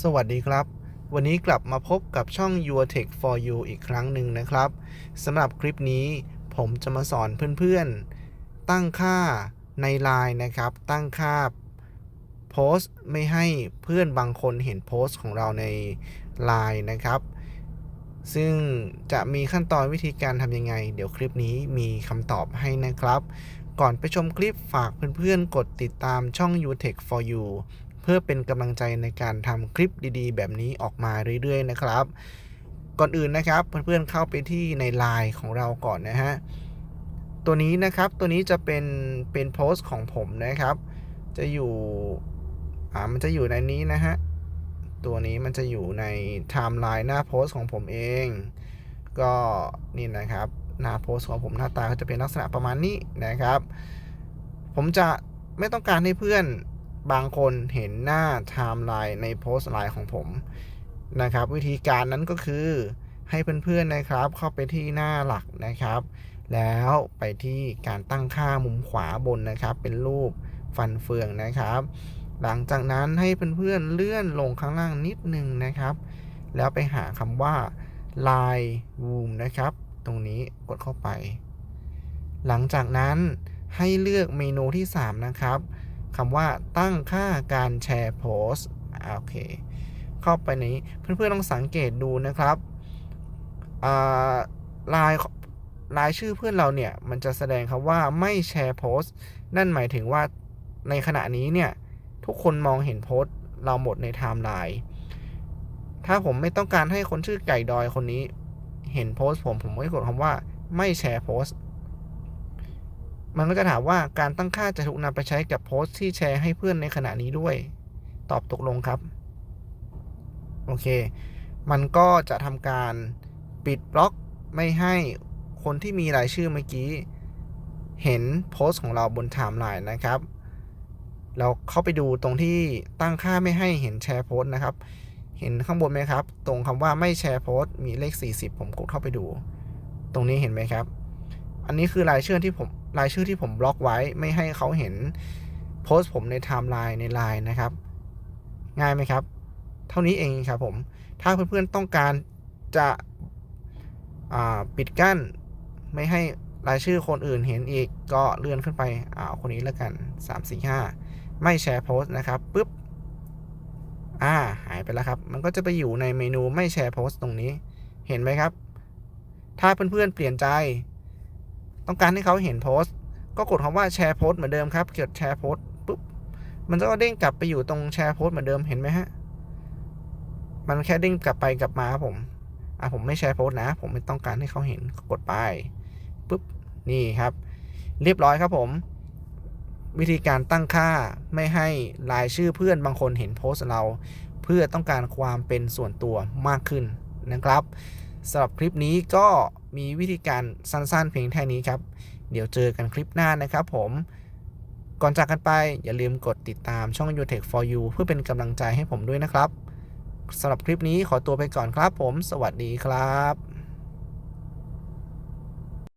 สวัสดีครับ วันนี้กลับมาพบกับช่อง Your Tech for You อีกครั้งหนึ่งนะครับสำหรับคลิปนี้ผมจะมาสอนเพื่อนๆ ตั้งค่าใน Line นะครับ ตั้งค่าโพสต์ไม่ให้เพื่อนบางคนเห็นโพสต์ของเราใน Line นะครับ ซึ่งจะมีขั้นตอนวิธีการทำยังไง เดี๋ยวคลิปนี้มีคำตอบให้นะครับ ก่อนไปชมคลิปฝากเพื่อนๆ กดติดตามช่อง You Tech for You เพื่อเป็นกำลังใจในการทำคลิปดีๆ แบบนี้ออกมาเรื่อยๆนะครับ ก่อนอื่นนะครับเพื่อนๆเข้าไปที่ใน Line ของเราก่อนนะฮะตัวนี้นะครับตัวนี้จะเป็นเป็นโพสต์ของผมนะครับ จะอยู่อ่ามันจะอยู่ในนี้นะฮะตัวนี้มันจะอยู่ในไทม์ไลน์หน้าโพสต์ของผมเอง ก็นี่นะครับหน้าโพสต์ของผมหน้าตาก็จะเป็นลักษณะประมาณนี้นะครับ ผมจะไม่ต้องการให้เพื่อน บางคนเห็นหน้าไทม์ไลน์ในโพสต์ไลน์ของผมนะครับ วิธีการนั้นก็คือให้เพื่อนๆนะครับ เข้าไปที่หน้าหลักนะครับ แล้วไปที่การตั้งค่ามุมขวาบนนะครับ เป็นรูปฟันเฟืองนะครับ หลังจากนั้นให้เพื่อนๆเลื่อนลงข้างล่างนิดนึงนะครับ แล้วไปหาคำว่า line room นะครับ ตรงนี้กดเข้าไป หลังจากนั้นให้เลือกเมนูที่ 3 นะครับ คำว่าตั้งค่าการแชร์โพสต์โอเค เข้าไปในนี้เพื่อนๆต้องสังเกตดูนะครับลายลายชื่อเพื่อนเราเนี่ย มันจะแสดงคำว่าไม่แชร์โพสต์ นั่นหมายถึงว่าในขณะนี้เนี่ย ทุกคนมองเห็นโพสต์ เราหมดในไทม์ไลน์ถ้าผมไม่ต้องการให้คนชื่อไก่ดอยคนนี้ เห็นโพสต์ผมผมก็กดคำว่าไม่แชร์โพสต์ มันก็จะถามว่าการตั้งค่าจะถูกนำไปใช้กับโพสต์ที่แชร์ให้เพื่อนในขณะนี้ด้วย ตอบตกลงครับ โอเค มันก็จะทำการปิดบล็อกไม่ให้คนที่มีรายชื่อเมื่อกี้ เห็นโพสต์ของเราบนไทม์ไลน์นะครับ เราเข้าไปดูตรงที่ตั้งค่าไม่ให้เห็นแชร์โพสต์นะครับ เห็นข้างบนไหมครับ ตรงคำว่าไม่แชร์โพสต์มีเลข 40 ผมกดเข้าไปดู ตรงนี้เห็นไหมครับ อันนี้คือรายชื่อที่ผมรายชื่อที่ผมบล็อกไว้ไม่ให้เขาเห็นโพสต์ผมในไทม์ไลน์ในไลน์นะครับ ง่ายไหมครับ เท่านี้เองครับผม ถ้าเพื่อนๆต้องการจะปิดกั้นไม่ให้รายชื่อคนอื่นเห็นอีกก็เลื่อนขึ้นไปอ่าคนนี้แล้วกัน 3 4 5 ไม่แชร์โพสต์นะครับปุ๊บอ่าหายไปแล้วครับ มันก็จะไปอยู่ในเมนูไม่แชร์โพสต์ตรงนี้เห็นไหมครับ ถ้าเพื่อนๆเปลี่ยนใจ ต้องการให้เขาเห็นโพสต์ ก็กดคำว่าแชร์โพสต์เหมือนเดิมครับกดแชร์โพสต์ปุ๊บมันก็เด้งกลับไปอยู่ตรงแชร์โพสต์เหมือนเดิมเห็นไหมฮะมันแค่เด้งกลับไปกลับมาครับผมอะผมไม่แชร์โพสต์นะ ผมไม่ต้องการให้เขาเห็นกดไปปุ๊บนี่ครับ เรียบร้อยครับผม วิธีการตั้งค่าไม่ให้รายชื่อเพื่อนบางคนเห็นโพสต์เรา เพื่อต้องการความเป็นส่วนตัวมากขึ้นนะครับ สำหรับคลิปนี้ก็มีวิธีการสั้นๆ เพียงแค่นี้ครับ เดี๋ยวเจอกันคลิปหน้านะครับผม ก่อนจากกันไปอย่าลืมกดติดตามช่อง You Tech for You เพื่อเป็นกำลังใจให้ผมด้วยนะครับสำหรับคลิปนี้ขอตัวไปก่อนครับผม สวัสดีครับ